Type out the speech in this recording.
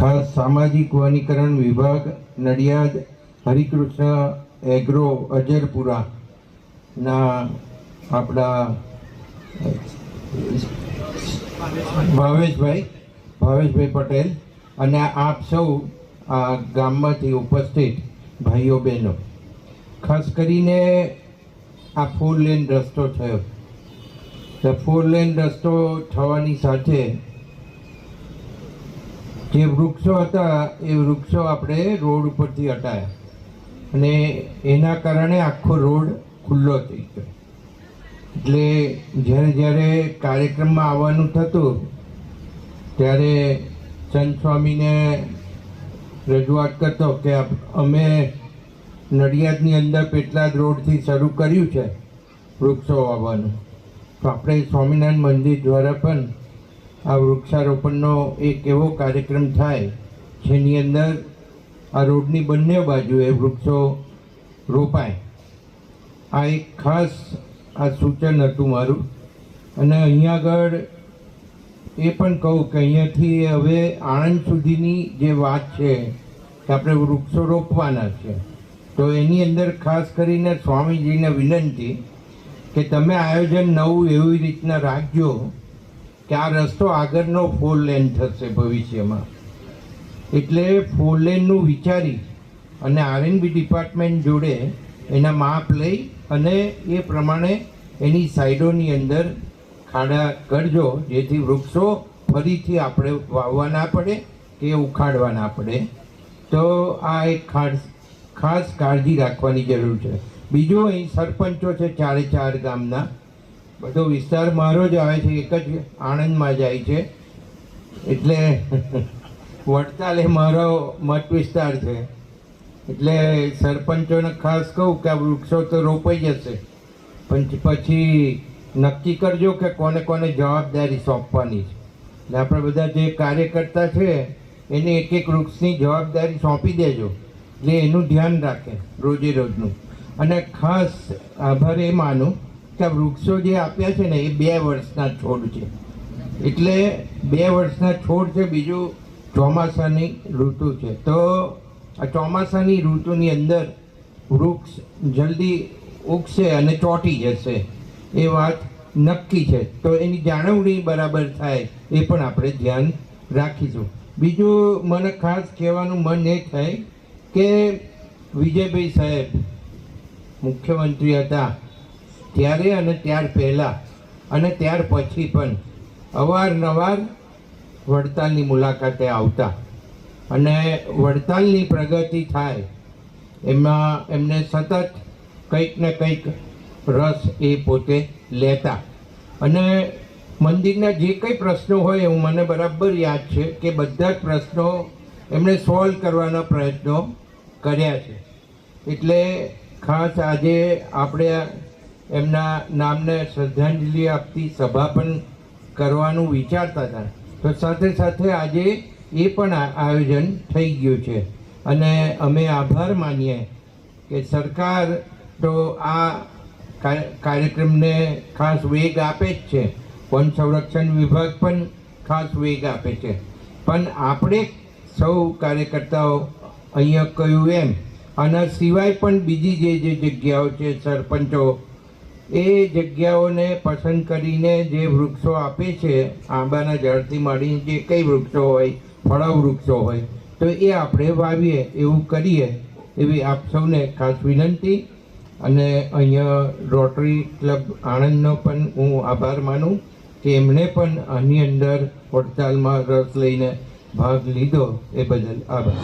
ખાસ સામાજિક વનીકરણ વિભાગ, નડિયાદ, હરિકૃષ્ણ એગ્રો, અજરપુરા ના આપણા ભાવેશભાઈ ભાવેશભાઈ પટેલ અને આપ સૌ આ ગામમાંથી ઉપસ્થિત ભાઈઓ બહેનો. ખાસ કરીને આ ફોર લેન રસ્તો થયો. ફોર લેન રસ્તો થવાની સાથે જે વૃક્ષો હતા, એ વૃક્ષો આપણે રોડ ઉપરથી હટાયા. અને એના કારણે આખો રોડ ખુલ્લો થઈ ગયો. એટલે જ્યારે જ્યારે કાર્યક્રમમાં આવવાનું થતું, ત્યારે ચંદ સ્વામીને રજૂઆત કરતો કે અમે નડિયાદની અંદર પેટલાદ રોડથી શરૂ કર્યું છે વૃક્ષો વાવવાનું. તો આપણે સ્વામિનારાયણ મંદિર દ્વારા પણ આ વૃક્ષારોપણનો એક એવો કાર્યક્રમ થાય, જેની અંદર આ રોડની બંને બાજુએ વૃક્ષો રોપાય. આ એક ખાસ આ સૂચન હતું મારું. અને અહીંયા આગળ એ પણ કહું કે અહીંયાથી હવે આણંદ સુધીની જે વાત છે કે આપણે વૃક્ષો રોપવાના છે, તો એની અંદર ખાસ કરીને સ્વામીજીને વિનંતી કે તમે આયોજન નવું એવી રીતના રાખજો કે આ રસ્તો આગળનો ફોર લેન થશે ભવિષ્યમાં. એટલે ફોર લેનનું વિચારી અને આરએનબી ડિપાર્ટમેન્ટ જોડે એના માપ લઈ અને એ પ્રમાણે એની સાઈડોની અંદર ખાડા કરજો, જેથી વૃક્ષો ફરીથી આપણે વાવવા ના પડે કે ઉખાડવા ના પડે. તો આ એક ખાસ ખાસ કાળજી રાખવાની જરૂર છે. બીજું અહીં સરપંચો છે ચારે ચાર ગામના. બધો વિસ્તાર મારો જ આવે છે, એક જ આણંદમાં જાય છે. એટલે વડતાલ એ મારો મત વિસ્તાર છે. એટલે સરપંચોને ખાસ કહું કે આ વૃક્ષો તો રોપાઈ જશે. પણ પછી નક્કી કરજો કે કોને કોને જવાબદારી સોંપવાની છે. એટલે આપણે બધા જે કાર્યકર્તા છે, એને એક એક વૃક્ષની જવાબદારી સોંપી દેજો. એટલે એનું ધ્યાન રાખે રોજે રોજનું. અને ખાસ આભાર એ માનું કે વૃક્ષો જે આપ્યા છે ને, એ બે વર્ષના છોડ છે. એટલે બે વર્ષના છોડ છે, બીજું ચોમાસાની ઋતુ છે. તો આ ચોમાસાની ઋતુની અંદર વૃક્ષ જલ્દી ઉગશે અને ચોંટી જશે, એ વાત નક્કી છે. તો એની જાળવણી બરાબર થાય, એ પણ આપણે ધ્યાન રાખીશું. બીજું મને ખાસ કહેવાનું મન એ થાય કે વિજયભાઈ સાહેબ મુખ્યમંત્રી હતા ત્યારે અને ત્યાર પહેલાં અને ત્યાર પછી પણ અવારનવાર વડતાલની મુલાકાતે આવતા. અને વડતાલની પ્રગતિ થાય એમાં એમને સતત કંઈક ને કંઈક રસ એ પોતે લેતા. અને મંદિરના જે કંઈ પ્રશ્નો હોય એવું મને બરાબર યાદ છે કે બધા જ પ્રશ્નો એમણે સોલ્વ કરવાના પ્રયત્નો કર્યા છે. એટલે ખાસ આજે આપણે એમના નામને શ્રદ્ધાંજલિ આપતી સભા પણ કરવાનું વિચારતા હતા. તો સાથે સાથે આજે એ પણ આયોજન થઈ ગયું છે. અને અમે આભાર માનીએ કે સરકાર તો આ કાર્યક્રમને ખાસ વેગ આપે જ છે. વન સંરક્ષણ વિભાગ પણ ખાસ વેગ આપે છે. પણ આપણે સૌ કાર્યકર્તાઓ અહીંયા કહ્યું એમ. આના સિવાય પણ બીજી જે જે જગ્યાઓ છે, સરપંચો એ જગ્યાઓને પસંદ કરીને જે વૃક્ષો આપે છે, આંબાના ઝાડથી માંડીને જે કંઈ વૃક્ષો હોય, ફળાવ વૃક્ષો હોય, તો એ આપણે વાવીએ, એવું કરીએ. એવી આપ સૌને ખાસ વિનંતી. અને અહીંયા રોટરી ક્લબ આણંદનો પણ હું આભાર માનું કે એમણે પણ આની અંદર વડતાલમાં રસ લઈને ભાગ લીધો. એ બદલ આભાર.